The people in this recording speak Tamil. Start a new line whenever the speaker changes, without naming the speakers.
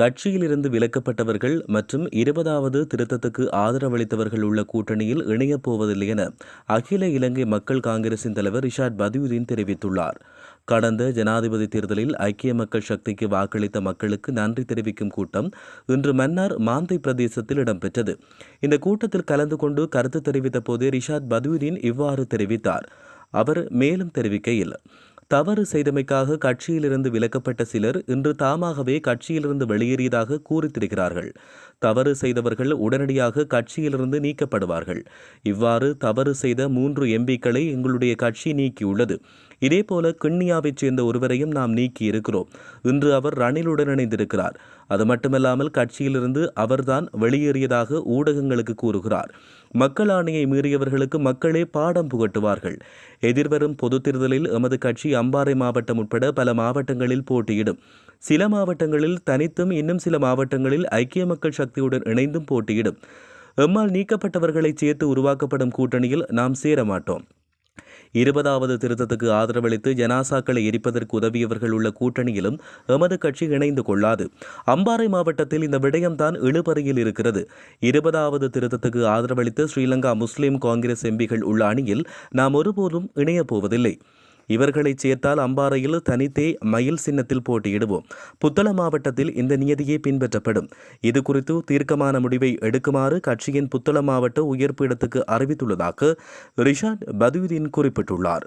கட்சியிலிருந்து விலக்கப்பட்டவர்கள் மற்றும் இருபதாவது திருத்தத்துக்கு ஆதரவளித்தவர்கள் உள்ள கூட்டணியில் இணையப் போவதில்லை என அகில இலங்கை மக்கள் காங்கிரசின் தலைவர் ரிஷாட் பதியுதீன் தெரிவித்துள்ளார். கடந்த ஜனாதிபதி தேர்தலில் ஐக்கிய மக்கள் சக்திக்கு வாக்களித்த மக்களுக்கு நன்றி தெரிவிக்கும் கூட்டம் இன்று மன்னார் மாந்தை பிரதேசத்தில் இடம்பெற்றது. இந்த கூட்டத்தில் கலந்து கொண்டு கருத்து தெரிவித்த போதே ரிஷாத் பதியுதீன் இவ்வாறு தெரிவித்தார். அவர் மேலும் தெரிவிக்கையில் தவறு செய்தமைக்காக கட்சியிலிருந்து விலக்கப்பட்ட சிலர் இன்று தாமாகவே கட்சியிலிருந்து வெளியேறியதாக கூறித்திருக்கிறார்கள். தவறு செய்தவர்கள் உடனடியாக கட்சியிலிருந்து நீக்கப்படுவார்கள். இவ்வாறு தவறு செய்த மூன்று எம்பிக்களை எங்களுடைய கட்சி நீக்கியுள்ளது. இதேபோல கிண்ணியாவைச் சேர்ந்த ஒருவரையும் நாம் நீக்கி இருக்கிறோம் இன்று அவர் ரணிலுடன் இணைந்திருக்கிறார். அது மட்டுமல்லாமல் கட்சியிலிருந்து அவர்தான் வெளியேறியதாக ஊடகங்களுக்கு கூறுகிறார். மக்கள் ஆணையை மீறியவர்களுக்கு மக்களே பாடம் புகட்டுவார்கள். எதிர்வரும் பொதுத் தேர்தலில் எமது கட்சி அம்பாறை மாவட்டம் உட்பட பல மாவட்டங்களில் போட்டியிடும். சில மாவட்டங்களில் தனித்தும் இன்னும் சில மாவட்டங்களில் ஐக்கிய மக்கள் சக்தியுடன் இணைந்தும் போட்டியிடும். எம்மால் நீக்கப்பட்டவர்களை சேர்த்து உருவாக்கப்படும் கூட்டணியில் நாம் சேர மாட்டோம் இருபதாவது திருத்தத்துக்கு ஆதரவளித்து ஜனாசாக்களை எரிப்பதற்கு உதவியவர்கள் உள்ள கூட்டணியிலும் எமது கட்சி இணைந்து கொள்ளாது. அம்பாறை மாவட்டத்தில் இந்த விடயம்தான் இழுபறையில் இருக்கிறது. இருபதாவது திருத்தத்துக்கு ஆதரவளித்து ஸ்ரீலங்கா முஸ்லிம் காங்கிரஸ் எம்பிகள் உள்ள அணியில் நாம் ஒருபோதும் இணையப் போவதில்லை. இவர்களை சேர்த்தால் அம்பாறையில் தனித்தே மயில் சின்னத்தில் போட்டியிடுவோம். புத்தள மாவட்டத்தில் இந்த நியதியே பின்பற்றப்படும். இது குறித்து தீர்க்கமான முடிவை எடுக்குமாறு கட்சியின் புத்தள மாவட்ட உயர்பீடத்துக்கு அறிவித்துள்ளதாக ரிஷாட் பதுவுதீன் குறிப்பிட்டுள்ளார்.